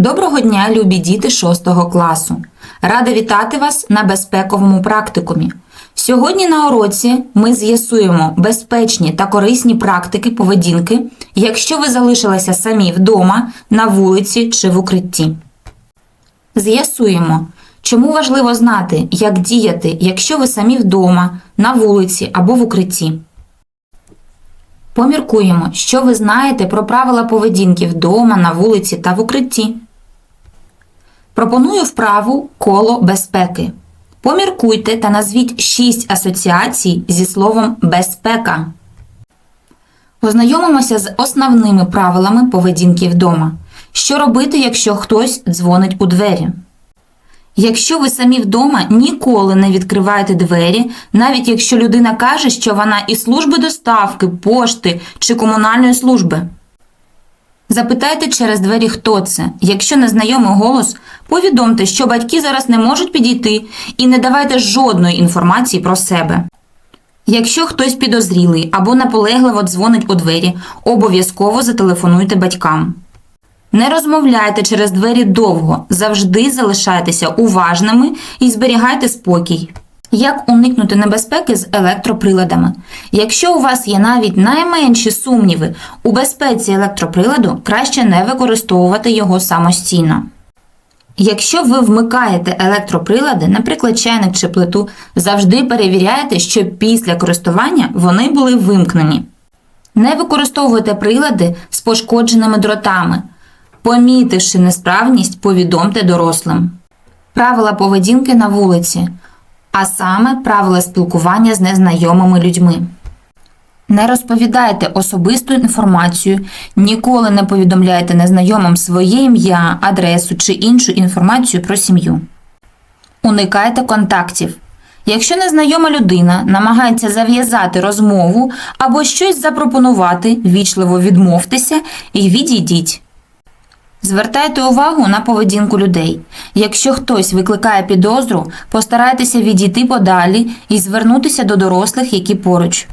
Доброго дня, любі діти 6 класу. Рада вітати вас на безпековому практикумі. Сьогодні на уроці ми з'ясуємо безпечні та корисні практики поведінки, якщо ви залишилися самі вдома, на вулиці чи в укритті. З'ясуємо, чому важливо знати, як діяти, якщо ви самі вдома, на вулиці або в укритті. Поміркуємо, що ви знаєте про правила поведінки вдома, на вулиці та в укритті. Пропоную вправу коло безпеки. Поміркуйте та назвіть 6 асоціацій зі словом безпека. Ознайомимося з основними правилами поведінки вдома. Що робити, якщо хтось дзвонить у двері? Якщо ви самі вдома, ніколи не відкривайте двері, навіть якщо людина каже, що вона із служби доставки, пошти чи комунальної служби. Запитайте через двері, хто це. Якщо незнайомий голос, повідомте, що батьки зараз не можуть підійти, і не давайте жодної інформації про себе. Якщо хтось підозрілий або наполегливо дзвонить у двері, обов'язково зателефонуйте батькам. Не розмовляйте через двері довго, завжди залишайтеся уважними і зберігайте спокій. Як уникнути небезпеки з електроприладами? Якщо у вас є навіть найменші сумніви у безпеці електроприладу, краще не використовувати його самостійно. Якщо ви вмикаєте електроприлади, наприклад, чайник чи плиту, завжди перевіряйте, що після користування вони були вимкнені. Не використовуйте прилади з пошкодженими дротами. Помітивши несправність, повідомте дорослим. Правила поведінки на вулиці, а саме правила спілкування з незнайомими людьми. Не розповідайте особисту інформацію, ніколи не повідомляйте незнайомим своє ім'я, адресу чи іншу інформацію про сім'ю. Уникайте контактів. Якщо незнайома людина намагається зав'язати розмову або щось запропонувати, вічливо відмовтеся і відійдіть. Звертайте увагу на поведінку людей. Якщо хтось викликає підозру, постарайтеся відійти подалі і звернутися до дорослих, які поруч.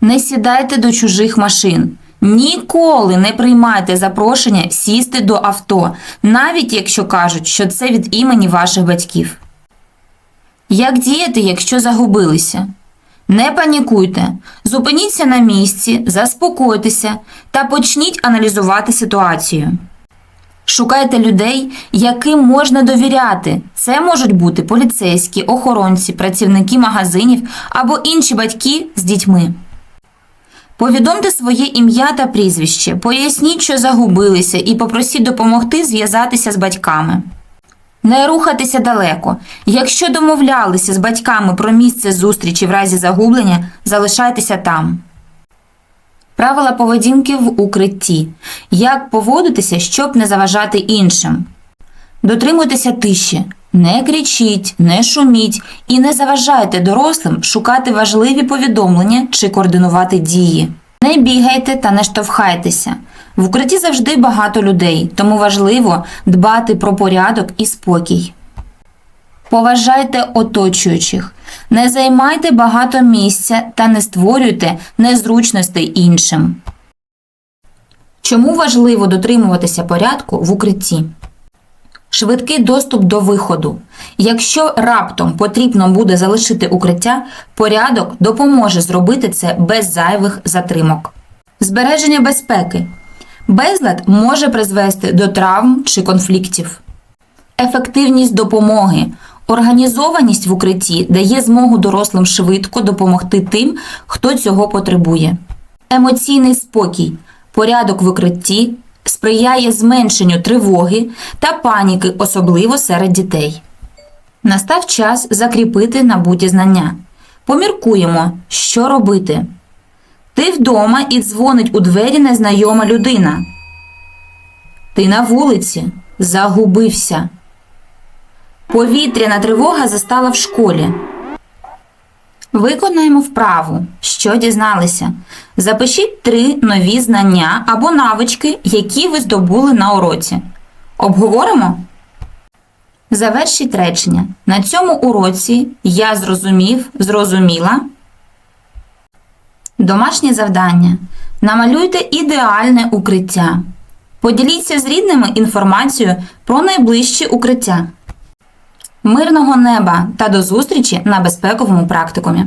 Не сідайте до чужих машин. Ніколи не приймайте запрошення сісти до авто, навіть якщо кажуть, що це від імені ваших батьків. Як діяти, якщо загубилися? Не панікуйте, зупиніться на місці, заспокойтеся та почніть аналізувати ситуацію. Шукайте людей, яким можна довіряти. Це можуть бути поліцейські, охоронці, працівники магазинів або інші батьки з дітьми. Повідомте своє ім'я та прізвище, поясніть, що загубилися, і попросіть допомогти зв'язатися з батьками. Не рухайтеся далеко. Якщо домовлялися з батьками про місце зустрічі в разі загублення, залишайтеся там. Правила поведінки в укритті. Як поводитися, щоб не заважати іншим. Дотримуйтеся тиші. Не кричіть, не шуміть і не заважайте дорослим шукати важливі повідомлення чи координувати дії. Не бігайте та не штовхайтеся. В укритті завжди багато людей, тому важливо дбати про порядок і спокій. Поважайте оточуючих, не займайте багато місця та не створюйте незручностей іншим. Чому важливо дотримуватися порядку в укритті? Швидкий доступ до виходу. Якщо раптом потрібно буде залишити укриття, порядок допоможе зробити це без зайвих затримок. Збереження безпеки. Безлад може призвести до травм чи конфліктів. Ефективність допомоги. Організованість в укритті дає змогу дорослим швидко допомогти тим, хто цього потребує. Емоційний спокій. Порядок в укритті сприяє зменшенню тривоги та паніки, особливо серед дітей. Настав час закріпити набуті знання. Поміркуємо, що робити. Ти вдома і дзвонить у двері незнайома людина. Ти на вулиці загубився. Повітряна тривога застала в школі. Виконаємо вправу, що дізналися. Запишіть три нові знання або навички, які ви здобули на уроці. Обговоримо? Завершіть речення. На цьому уроці я зрозумів, зрозуміла. Домашнє завдання. Намалюйте ідеальне укриття. Поділіться з рідними інформацією про найближчі укриття. Мирного неба та до зустрічі на безпековому практикумі.